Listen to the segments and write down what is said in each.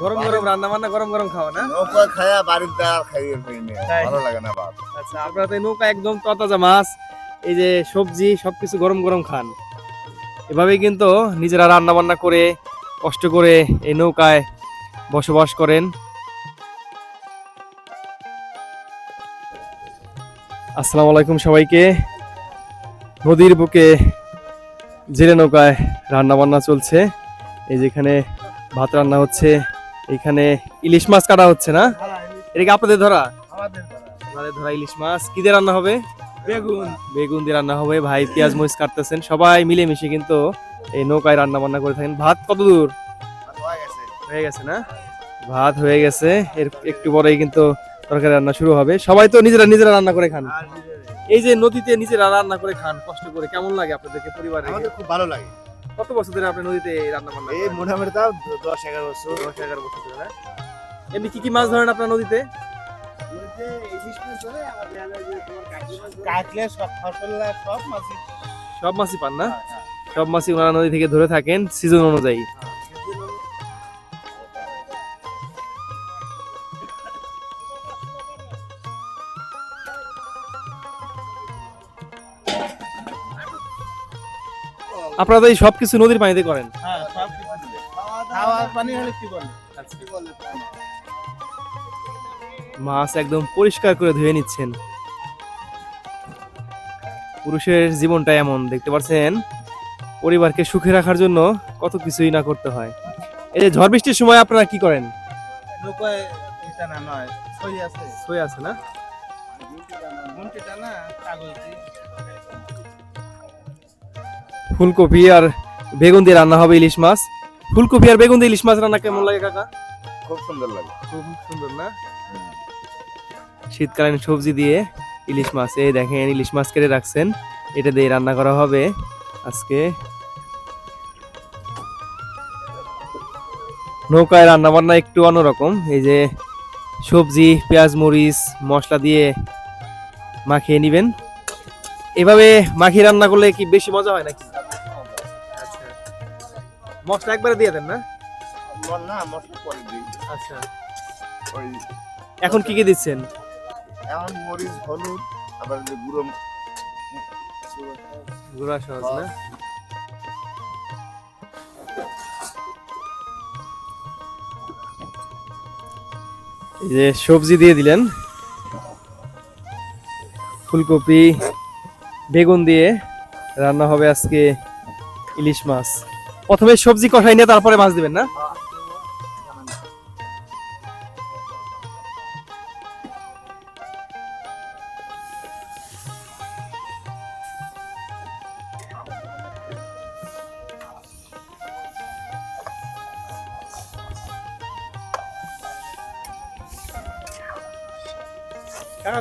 গরম গরম রান্না বান্না গরম গরম খাও না? নৌকা খায়া বাড়ির দা খাইয়ে পেয়ে ভালো লাগে না বাপ আচ্ছা আপনারা তো নৌকা একদম তাজা মাছ এই যে সবজি সবকিছু গরম গরম খান। এভাবেই কিন্তু নিজেরা রান্না বান্না করে কষ্ট করে এই নৌকায় বসবাস করেন। আসসালামু আলাইকুম সবাইকে। নদীর বুকে জেলে নৌকায় রান্না বান্না চলছে। এই যেখানে ভাত রান্না হচ্ছে এখানে ইলিশ মাছ কাটা হচ্ছে না? এটা কি আপনাদের ধরা? আমাদের ধরা। ইলিশ মাছ। কি দিয়ে রান্না হবে? বেগুন। বেগুন দিয়ে রান্না হবে। ভাই পেঁয়াজ মরিচ কাটতেছেন। সবাই মিলেমিশে কিন্তু এই নৌকায় রান্না বান্না করে থাকেন। ভাত কত দূর? হয়ে গেছে না? ভাত হয়ে গেছে। এর একটু পরেই কিন্তু তরকারি রান্না শুরু হবে। সবাই তো নিজেরা নিজেরা রান্না করে খান। এই যে নদীতে নিজেরা রান্না করে খান কষ্ট করে কেমন লাগে আপনাদেরকে পরিবারে? আমাদের খুব ভালো লাগে। কত বছর ধরে আপনি নদীতে রান্না বান্না এই? মোটামুটি তাও দশ এগারো বছর দশ এগারো বছর ধরে। এমনি কি কি মাছ ধরেন আপনার নদীতে? কাটলে সব ফসল সব মাছ সব মাছই পান না? সব মাছই ওনারা নদী থেকে ধরে থাকেন সিজন অনুযায়ী। আপনারা তো এই সবকিছু নদীর পানিতে করেন। খাওয়ার পানি হলে কি বলে মাছ একদম পরিষ্কার করে ধুয়ে নিচ্ছেন। পুরুষের জীবনটা এমন দেখতে পাচ্ছেন? পরিবারকে সুখে রাখার জন্য কত কিছুই না করতে হয়। এই যে ঝড় বৃষ্টির সময় আপনারা কি করেন? সই আছে। না? ফুলকপি আর বেগুন দিয়ে রান্না হবে ইলিশ মাছ। ফুলকপি আর বেগুন দিয়ে ইলিশ মাছ রান্না কেমন লাগে কাকা? খুব সুন্দর লাগে। খুব সুন্দর না? শীতকালীন সবজি দিয়ে ইলিশ মাছ। এই দেখেন ইলিশ মাছ কেটে রাখছেন। এটা দিয়ে রান্না করা হবে আজকে। নৌকায় রান্না বান্না একটু অন্যরকম। এই যে সবজি পেঁয়াজ মরিচ মশলা দিয়ে মাখিয়ে নেবেন। এভাবে মাখি রান্না করলে কি বেশি মজা হয় নাকি? আচ্ছা। মশলা একবারে দিয়ে দেন না? না মশলা পরে দিই। আচ্ছা। ওই এখন কি কি দিচ্ছেন? এখন মরিচ হলুদ আবার যে গুঁড়ো গুড়া সহজ না? এই যে সবজি দিয়ে দিলেন। ফুলকপি বেগুন দিয়ে রান্না হবে আজকে ইলিশ মাছ। প্রথমে সবজি কষাই নিয়ে তারপরে মাছ দিবেন না?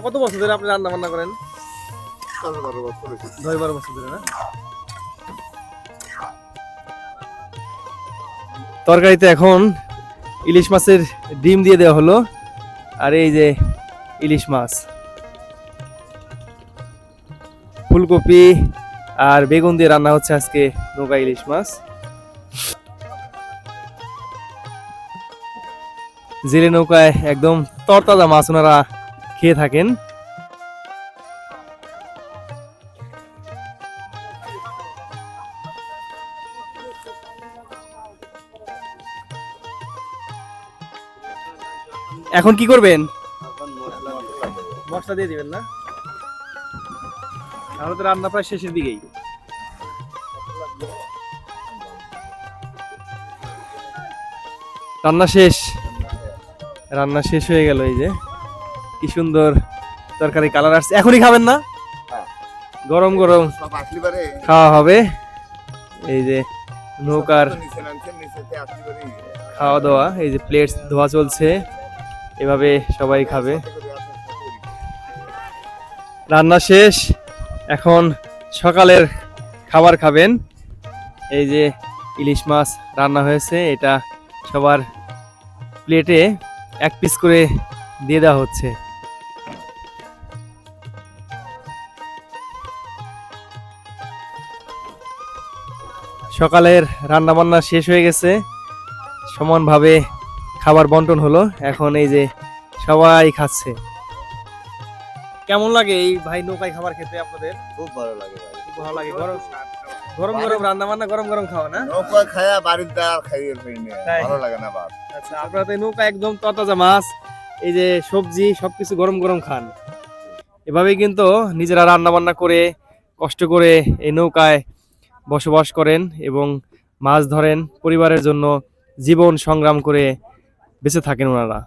কত বছর ধরে আপনি রান্না বান্না করেন? বারো বছর দশ বারো বছর ধরে না? তরকারিতে এখন ইলিশ মাছের ডিম দিয়ে দেওয়া হলো। আর এই যে ইলিশ মাছ। ফুলকপি আর বেগুন দিয়ে রান্না হচ্ছে আজকে নৌকা ইলিশ মাছ। জেলে নৌকায় একদম তরতাজা মাছ ওনারা খেয়ে থাকেন। এখন কি করবেন? মশলা দিয়ে দিবেন না? তাহলে তো রান্না প্রায় শেষের দিকেই। রান্না শেষ। রান্না শেষ হয়ে গেল এই যে। কি সুন্দর তরকারি কালার আসছে। এখনই খাবেন না? হ্যাঁ। গরম গরম। খাওয়া হবে। এই যে নৌকার খাওয়া দাওয়া এই যে প্লেট ধোয়া চলছে। এভাবে সবাই খাবে। রান্না শেষ। এখন সকালের খাবার খাবেন। এই যে ইলিশ মাছ রান্না হয়েছে, এটা সবার প্লেটে এক পিস করে দিয়ে দেওয়া হচ্ছে। সকালের রান্না বান্না শেষ হয়ে গেছে। সমানভাবে খাবার বন্টন হলো এখন এই যে সবাই খাচ্ছে। কেমন লাগে এই ভাই নৌকায় খাবার খেতে আপনাদের? খুব ভালো লাগে ভাই। খুব ভালো লাগে। গরম গরম গরম রান্না বান্না গরম গরম খাওয়া না? নৌকা খায়া বাড়ির দ্বার খাইয়ে ভালো লাগে না বাপ আচ্ছা আপনারা তো নৌকা একদম তরতাজা মাছ এই যে সবজি সবকিছু গরম গরম খান। এভাবেই কিন্তু নিজেরা রান্না বান্না করে কষ্ট করে এই নৌকায় বসবাস করেন এবং মাছ ধরেন পরিবারের জন্য জীবন সংগ্রাম করে বেঁচে থাকেন ওনারা।